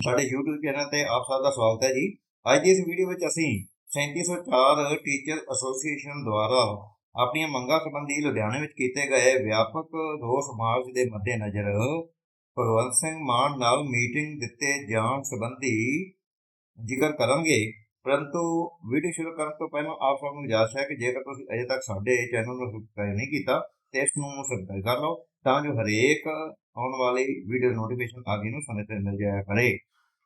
ਸਾਡੇ YouTube channel ਤੇ ਆਪ ਸਭ ਦਾ ਸਵਾਗਤ ਹੈ ਜੀ। ਅੱਜ ਦੀ ਇਸ ਵੀਡੀਓ ਵਿੱਚ ਅਸੀਂ 3704 ਟੀਚਰ ਐਸੋਸੀਏਸ਼ਨ ਦੁਆਰਾ ਆਪਣੀਆਂ ਮੰਗਾਂ ਸੰਬੰਧੀ ਲੁਧਿਆਣੇ ਵਿੱਚ ਕੀਤੇ ਗਏ ਵਿਆਪਕ ਰੋਸ ਮਾਰਚ ਦੇ ਮੱਦੇਨਜ਼ਰ ਭਗਵੰਤ ਸਿੰਘ ਮਾਨ ਨਾਲ ਮੀਟਿੰਗ ਦਿੱਤੇ ਜਾਣ ਸੰਬੰਧੀ ਜ਼ਿਕਰ ਕਰਾਂਗੇ। ਪਰੰਤੂ ਵੀਡੀਓ ਸ਼ੁਰੂ ਕਰਨ ਤੋਂ ਪਹਿਲਾਂ ਆਪ ਸਭ ਨੂੰ ਗੁਜ਼ਾਰਿਸ਼ ਹੈ ਕਿ ਜੇਕਰ ਤੁਸੀਂ ਅਜੇ ਤੱਕ ਸਾਡੇ ਚੈਨਲ ਨੂੰ ਸਬਸਕ੍ਰਾਈਬ ਨਹੀਂ ਕੀਤਾ ਤੇ ਇਸ ਨੂੰ ਸਬਸਕ੍ਰਾਈਬ ਕਰ ਲਓ, ਤਾਂ ਜੋ ਹਰੇਕ ਆਉਣ ਵਾਲੀ ਵੀਡੀਓ ਨੋਟੀਫਿਕੇਸ਼ਨ ਆਦਿ ਨੂੰ ਸਮੇਂ ਤੇ ਮਿਲ ਜਾਇਆ ਕਰੇ।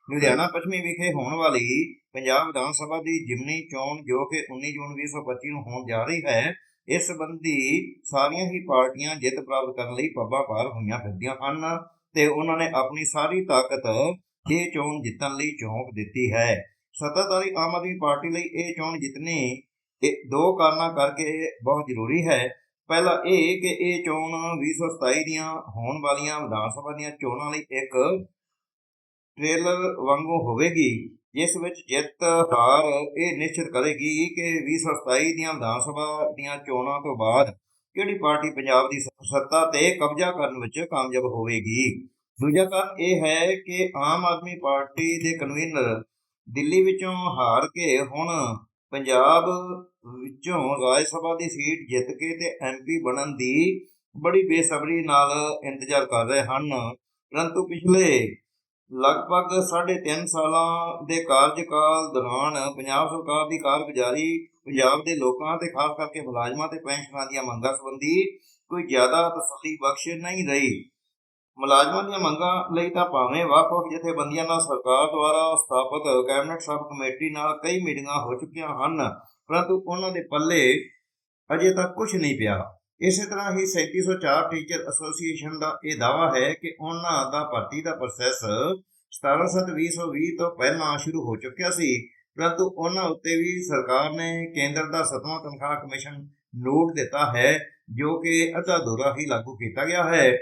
ਲੁਧਿਆਣਾ ਪੱਛਮੀ ਵਿਖੇ ਹੋਣ ਵਾਲੀ ਪੰਜਾਬ ਵਿਧਾਨ ਸਭਾ ਦੀ ਜਿਮਨੀ ਚੋਣ ਜੋ ਕਿ 19 ਜੂਨ 2025 ਨੂੰ ਹੋਣ ਜਾ ਰਹੀ ਹੈ, ਇਸ ਸੰਬੰਧੀ ਸਾਰੀਆਂ ਹੀ ਪਾਰਟੀਆਂ ਜਿੱਤ ਪ੍ਰਾਪਤ ਕਰਨ ਲਈ ਪੱਬਾਂ ਪਾਰ ਹੋਈਆਂ ਫਿਰਦੀਆਂ ਹਨ ਤੇ ਉਹਨਾਂ ਨੇ ਆਪਣੀ ਸਾਰੀ ਤਾਕਤ ਇਹ ਚੋਣ ਜਿੱਤਣ ਲਈ ਝੋਂਕ ਦਿੱਤੀ ਹੈ। ਸੱਤਾਧਾਰੀ ਆਮ ਆਦਮੀ ਪਾਰਟੀ ਲਈ ਇਹ ਚੋਣ ਜਿੱਤਣੀ ਇਹ ਦੋ ਕਾਰਨਾਂ ਕਰਕੇ ਬਹੁਤ ਜ਼ਰੂਰੀ ਹੈ। ਪਹਿਲਾ ਇਹ ਕਿ ਇਹ ਚੋਣ 2027 ਦੀਆਂ ਹੋਣ ਵਾਲੀਆਂ ਵਿਧਾਨ ਸਭਾ ਦੀਆਂ ਚੋਣਾਂ ਲਈ ਇੱਕ ਟ੍ਰੇਲਰ ਵਾਂਗੂ ਹੋਵੇਗੀ, ਜਿਸ ਵਿੱਚ ਜਿੱਤ ਹਾਰ ਇਹ ਨਿਸ਼ਚਿਤ ਕਰੇਗੀ ਕਿ 2027 ਦੀਆਂ ਵਿਧਾਨ ਸਭਾ ਦੀਆਂ ਚੋਣਾਂ ਤੋਂ ਬਾਅਦ ਕਿਹੜੀ ਪਾਰਟੀ ਪੰਜਾਬ ਦੀ ਸੱਤਾ ਤੇ ਕਬਜ਼ਾ ਕਰਨ ਵਿੱਚ ਕਾਮਯਾਬ ਹੋਵੇਗੀ। ਦੂਜਾ ਕਾਰਨ ਇਹ ਹੈ ਕਿ ਆਮ ਆਦਮੀ ਪਾਰਟੀ ਦੇ ਕਨਵੀਨਰ ਦਿੱਲੀ ਵਿੱਚੋਂ ਹਾਰ ਕੇ ਹੁਣ ਪੰਜਾਬ ਵਿੱਚੋਂ ਰਾਜ ਸਭਾ ਦੀ ਸੀਟ ਜਿੱਤ ਕੇ ਤੇ ਐਮਪੀ ਬਣਨ ਦੀ ਬੜੀ ਬੇਸਬਰੀ ਨਾਲ ਇੰਤਜ਼ਾਰ ਕਰ ਰਹੇ ਹਨ। ਪਰੰਤੂ ਪਿਛਲੇ ਲਗਭਗ 3.5 ਸਾਲਾਂ ਦੇ ਕਾਰਜਕਾਲ ਦੌਰਾਨ ਪੰਜਾਬ ਸਰਕਾਰ ਦੀ ਕਾਰਗੁਜ਼ਾਰੀ ਪੰਜਾਬ ਦੇ ਲੋਕਾਂ ਤੇ ਖਾਸ ਕਰਕੇ ਮੁਲਾਜ਼ਮਾਂ ਤੇ ਪੈਨਸ਼ਨਾਂ ਦੀਆਂ ਮੰਗਾਂ ਸੰਬੰਧੀ ਕੋਈ ਜ਼ਿਆਦਾ ਤਸੱਲੀ ਬਖਸ਼ ਨਹੀਂ ਰਹੀ। ਮੁਲਾਜ਼ਮਾਂ ਦੀਆਂ ਮੰਗਾਂ ਲਈ ਤਾਂ ਭਾਵੇਂ ਵੱਖ-ਵੱਖ ਜਥੇਬੰਦੀਆਂ ਨਾਲ ਸਰਕਾਰ ਦੁਆਰਾ ਸਥਾਪਿਤ ਕੈਬਨਿਟ ਸਬ ਕਮੇਟੀ ਨਾਲ ਕਈ ਮੀਟਿੰਗਾਂ ਹੋ ਚੁੱਕੀਆਂ ਹਨ, ਪਰੰਤੂ ਉਹਨਾਂ ਦੇ ਪੱਲੇ ਅਜੇ ਤੱਕ ਕੁਝ ਨਹੀਂ ਪਿਆ। ਇਸੇ ਤਰ੍ਹਾਂ ਹੀ 3704 ਟੀਚਰ ਐਸੋਸੀਏਸ਼ਨ ਦਾ ਇਹ ਦਾਵਾ ਹੈ ਕਿ ਉਹਨਾਂ ਦਾ ਭਰਤੀ ਦਾ ਪ੍ਰੋਸੈਸ 17/7/2020 ਤੋਂ ਪਹਿਲਾਂ ਸ਼ੁਰੂ ਹੋ ਚੁੱਕਿਆ ਸੀ, ਪਰੰਤੂ ਉਹਨਾਂ ਉੱਤੇ ਵੀ ਸਰਕਾਰ ਨੇ ਕੇਂਦਰ ਦਾ ਸਤਵਾਂ ਤਨਖਾਹ ਕਮਿਸ਼ਨ ਨੋਟ ਦਿੱਤਾ ਹੈ, ਜੋ ਕਿ ਅੱਧਾ ਅਧੂਰਾ ਹੀ ਲਾਗੂ ਕੀਤਾ ਗਿਆ ਹੈ।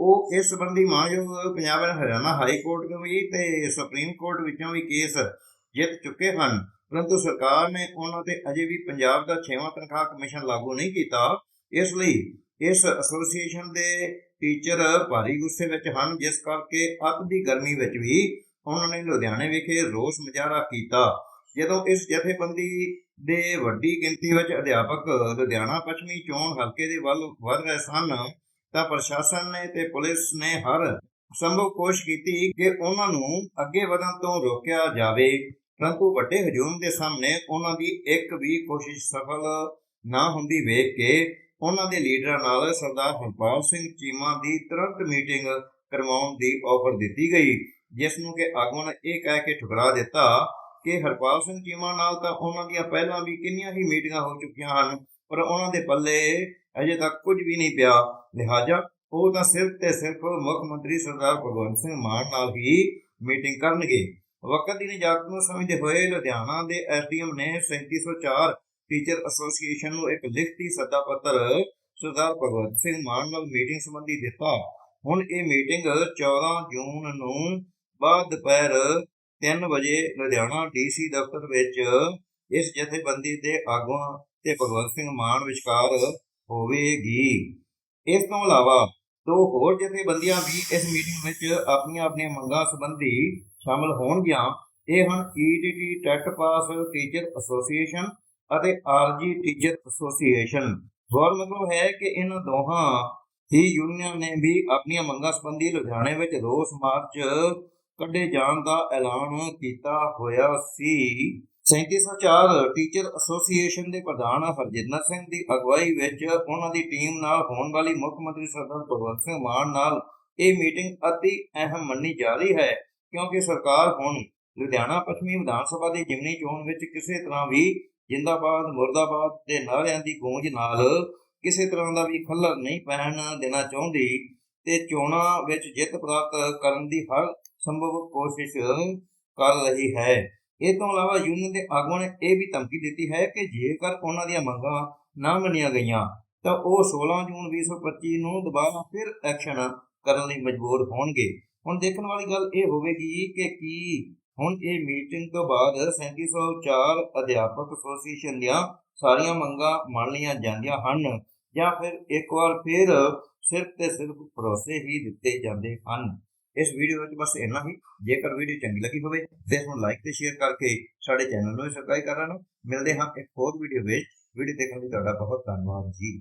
ਉਹ ਇਸ ਸੰਬੰਧੀ ਮਾਨਯੋਗ Punjab and Haryana high court ਤੋਂ ਵੀ ਤੇ ਸੁਪਰੀਮ ਕੋਰਟ ਵਿੱਚੋਂ ਵੀ ਕੇਸ ਜਿੱਤ ਚੁੱਕੇ ਹਨ। ਪਰੰਤੂ ਸਰਕਾਰ ਨੇ ਉਹਨਾਂ ਤੇ ਅਜੇ ਵੀ ਪੰਜਾਬ ਦਾ 6ਵਾਂ ਤਨਖਾਹ ਕਮਿਸ਼ਨ ਲਾਗੂ ਨਹੀਂ ਕੀਤਾ। ਇਸ ਲਈ ਇਸ ਐਸੋਸੀਏਸ਼ਨ ਦੇ ਟੀਚਰ ਭਾਰੀ ਗੁੱਸੇ ਵਿੱਚ ਹਨ, ਜਿਸ ਕਰਕੇ ਅੱਤ ਦੀ ਗਰਮੀ ਵਿੱਚ ਵੀ ਉਹਨਾਂ ਨੇ ਲੁਧਿਆਣੇ ਵਿਖੇ ਰੋਸ ਮੁਜ਼ਾਹਰਾ ਕੀਤਾ। ਜਦੋਂ ਇਸ ਜਥੇਬੰਦੀ ਦੇ ਵੱਡੀ ਗਿਣਤੀ ਵਿੱਚ ਅਧਿਆਪਕ ਲੁਧਿਆਣਾ ਪੱਛਮੀ ਚੋਣ ਹਲਕੇ ਦੇ ਵੱਲ ਵਧ ਰਹੇ ਸਨ ਤਾਂ ਪ੍ਰਸ਼ਾਸਨ ਨੇ ਤੇ ਪੁਲਿਸ ਨੇ ਹਰ ਸੰਭਵ ਕੋਸ਼ਿਸ਼ ਕੀਤੀ ਕਿ ਉਹਨਾਂ ਨੂੰ ਅੱਗੇ ਵਧਣ ਤੋਂ ਰੋਕਿਆ ਜਾਵੇ। ਪਰੰਤੂ ਵੱਡੇ ਹਜੂਮ ਦੇ ਸਾਹਮਣੇ ਉਹਨਾਂ ਦੀ ਇੱਕ ਵੀ ਕੋਸ਼ਿਸ਼ ਸਫਲ ਨਾ ਹੁੰਦੀ ਵੇਖ ਕੇ ਉਹਨਾਂ ਦੇ ਲੀਡਰਾਂ ਨਾਲ ਸਰਦਾਰ ਹਰਪਾਲ ਸਿੰਘ ਚੀਮਾ ਦੀ ਤੁਰੰਤ ਮੀਟਿੰਗ ਕਰਵਾਉਣ ਦੀ ਆਫਰ ਦਿੱਤੀ ਗਈ, ਜਿਸ ਨੂੰ ਕਿ ਆਗੂਆਂ ਨੇ ਇਹ ਕਹਿ ਕੇ ਠੁਕਰਾ ਦਿੱਤਾ ਕਿ ਹਰਪਾਲ ਸਿੰਘ ਚੀਮਾ ਨਾਲ ਤਾਂ ਉਹਨਾਂ ਦੀਆਂ ਪਹਿਲਾਂ ਵੀ ਕਿੰਨੀਆਂ ਹੀ ਮੀਟਿੰਗਾਂ ਹੋ ਚੁੱਕੀਆਂ ਹਨ, ਪਰ ਉਹਨਾਂ ਦੇ ਪੱਲੇ ਅਜੇ ਤੱਕ ਕੁਝ ਵੀ ਨਹੀਂ ਪਿਆ। ਲਿਹਾਜ਼ਾ, ਉਹ ਤਾਂ ਸਿਰਫ ਤੇ ਸਿਰਫ ਮੁੱਖ ਮੰਤਰੀ ਸਰਦਾਰ ਭਗਵੰਤ ਸਿੰਘ ਮਾਨ ਨਾਲ ਹੀ ਮੀਟਿੰਗ ਕਰਨਗੇ। ਵਕਤ ਦੀ ਨਿਜਾਤ ਨੂੰ ਸਮਝਦੇ ਹੋਏ ਲੁਧਿਆਣਾ ਦੇ ਐਸਡੀਐਮ ਨੇ 3704 ਟੀਚਰ ਐਸੋਸੀਏਸ਼ਨ ਨੂੰ ਇੱਕ ਲਿਖਤੀ ਸੱਦਾ ਪੱਤਰ ਸਰਦਾਰ ਭਗਵੰਤ ਸਿੰਘ ਮਾਨ ਨਾਲ ਮੀਟਿੰਗ ਸੰਬੰਧੀ ਦਿੱਤਾ। ਹੁਣ ਇਹ ਮੀਟਿੰਗ 14 ਜੂਨ ਨੂੰ ਬਾਅਦ ਦੁਪਹਿਰ 3 ਵਜੇ ਲੁਧਿਆਣਾ ਡੀਸੀ ਦਫ਼ਤਰ ਵਿੱਚ ਇਸ ਜਥੇਬੰਦੀ ਦੇ ਆਗੂਆਂ ਤੇ ਭਗਵੰਤ ਸਿੰਘ ਮਾਨ ਵਿਚਕਾਰ ਹੋਵੇਗੀ। ਇਸ ਤੋਂ ਇਲਾਵਾ ਦੋ ਹੋਰ ਜਥੇਬੰਦੀਆਂ ਵੀ ਇਸ ਮੀਟਿੰਗ ਵਿੱਚ ਆਪਣੀਆਂ ਆਪਣੀਆਂ ਮੰਗਾਂ ਸੰਬੰਧੀ ਸ਼ਾਮਲ ਹੋਣਗੀਆਂ। ਇਹ ਹਨ ETT TET pass teacher association ਅਤੇ ਆਰਜੀ ਟੀਚਰ ਐਸੋਸੀਏਸ਼ਨ। ਗੌਰ ਮਤਲਬ ਹੈ ਕਿ ਇਹਨਾਂ ਦੋਹਾਂ ਹੀ ਯੂਨੀਅਨ ਨੇ ਵੀ ਆਪਣੀਆਂ ਮੰਗਾਂ ਸੰਬੰਧੀ ਲੁਧਿਆਣੇ ਵਿੱਚ ਰੋਸ ਮਾਰਚ ਕੱਢੇ ਜਾਣ ਦਾ ਐਲਾਨ ਕੀਤਾ ਹੋਇਆ ਸੀ। 3704 ਟੀਚਰ ਐਸੋਸੀਏਸ਼ਨ ਦੇ ਪ੍ਰਧਾਨ ਹਰਜਿੰਦਰ ਸਿੰਘ ਦੀ ਅਗਵਾਈ ਵਿੱਚ ਉਹਨਾਂ ਦੀ ਟੀਮ ਨਾਲ ਹੋਣ ਵਾਲੀ ਮੁੱਖ ਮੰਤਰੀ ਸਰਦਾਰ ਭਗਵੰਤ ਸਿੰਘ ਮਾਨ ਨਾਲ ਇਹ ਮੀਟਿੰਗ ਅਤੀ ਅਹਿਮ ਮੰਨੀ ਜਾ ਰਹੀ ਹੈ, ਕਿਉਂਕਿ ਸਰਕਾਰ ਹੁਣ ਲੁਧਿਆਣਾ ਪੱਛਮੀ ਵਿਧਾਨ ਸਭਾ ਦੀ ਜਿਮਨੀ ਚੋਣ ਵਿੱਚ ਕਿਸੇ ਤਰ੍ਹਾਂ ਵੀ ਜਿੰਦਾਬਾਦ, ਮੁਰਦਾਬਾਦ ਦੇ ਨਾਰਿਆਂ ਦੀ ਗੂੰਜ ਨਾਲ ਕਿਸੇ ਤਰ੍ਹਾਂ ਦਾ ਵੀ ਖੱਲਰ ਨਹੀਂ ਪੈਣ ਦੇਣਾ ਚਾਹੁੰਦੀ ਤੇ ਚੋਣਾਂ ਵਿੱਚ ਜਿੱਤ ਪ੍ਰਾਪਤ ਕਰਨ ਦੀ ਹਰ ਸੰਭਵ ਕੋਸ਼ਿਸ਼ ਕਰ ਰਹੀ ਹੈ। ਇਹ ਤੋਂ ਇਲਾਵਾ ਯੂਨੀਅਨ ਦੇ ਆਗੂਆਂ ਨੇ ਇਹ ਵੀ ਧਮਕੀ ਦਿੱਤੀ ਹੈ ਕਿ ਜੇਕਰ ਉਹਨਾਂ ਦੀਆਂ ਮੰਗਾਂ ਨਾ ਮੰਨੀਆਂ ਗਈਆਂ, ਤਾਂ ਉਹ 16 ਜੂਨ 2025 ਨੂੰ ਦੁਬਾਰਾ ਫਿਰ ਐਕਸ਼ਨ ਕਰਨ ਲਈ ਮਜਬੂਰ ਹੋਣਗੇ। ਹੁਣ ਦੇਖਣ ਵਾਲੀ ਗੱਲ ਇਹ ਹੋਵੇਗੀ ਕਿ ਕੀ ਹੁਣ ਇਹ ਮੀਟਿੰਗ ਤੋਂ ਬਾਅਦ 3704 ਅਧਿਆਪਕ ਐਸੋਸੀਏਸ਼ਨ ਦੀਆਂ ਸਾਰੀਆਂ ਮੰਗਾਂ ਮੰਨ ਲਈਆਂ ਜਾਂਦੀਆਂ ਹਨ ਜਾਂ ਫਿਰ ਇੱਕ ਵਾਰ ਫਿਰ ਸਿਰਫ ਤੇ ਸਿਰਫ ਭਰੋਸੇ ਹੀ ਦਿੱਤੇ ਜਾਂਦੇ ਹਨ। ਇਸ ਵੀਡੀਓ ਵਿੱਚ ਬਸ ਇੰਨਾ ਹੀ। ਜੇਕਰ ਵੀਡੀਓ ਚੰਗੀ ਲੱਗੀ ਹੋਵੇ ਤੇ ਇਸ ਨੂੰ ਲਾਈਕ ਤੇ ਸ਼ੇਅਰ ਕਰਕੇ ਸਾਡੇ ਚੈਨਲ ਨੂੰ ਸਬਸਕ੍ਰਾਈਬ ਕਰ ਮਿਲਦੇ ਹਾਂ ਇੱਕ ਹੋਰ ਵੀਡੀਓ ਵਿੱਚ। ਵੀਡੀਓ ਦੇਖਣ ਲਈ ਤੁਹਾਡਾ ਬਹੁਤ ਧੰਨਵਾਦ ਜੀ।